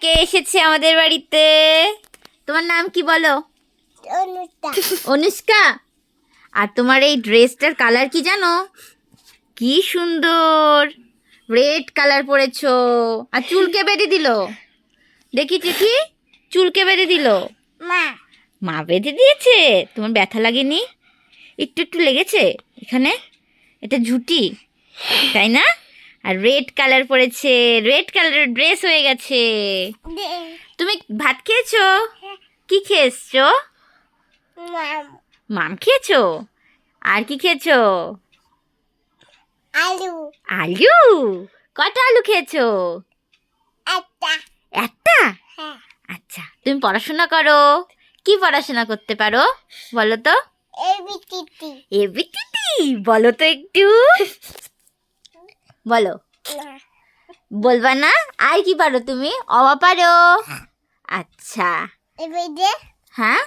কে এসেছে আমাদের বাড়িতে? তোমার নাম কি বলো? অনুষ্কা। আর তোমার এই ড্রেসটার কালার কি জানো? কি সুন্দর। Red colour পরেছো। আর চুলকে বেঁধে দিল। দেখি দেখি চুলকে বেঁধে দিল। মা। মা বেঁধে দিয়েছে? তোমার ব্যথা লাগেনি? একটু একটু লেগেছে? এখানে? এটা ঝুটি তাই না? আর রেড কালার পরেছে রেড কালারের ড্রেস হয়ে গেছে। তুমি ভাত খেয়েছো? কি খেয়েছো? মাম। মাম খেয়েছো? আর কি খেয়েছো? আলু। আলু? কটা আলু খেয়েছো? একটা। একটা? হ্যাঁ। আচ্ছা তুমি পড়াশোনা করো। কি পড়াশোনা করতে পারো বলো তো? এবিটিটি এবিটিটি বলো তো একটু। বলো। বলবা না? আর কি পারো তুমি? অবা পারো। আচ্ছা। এবিটে হ্যাঁ?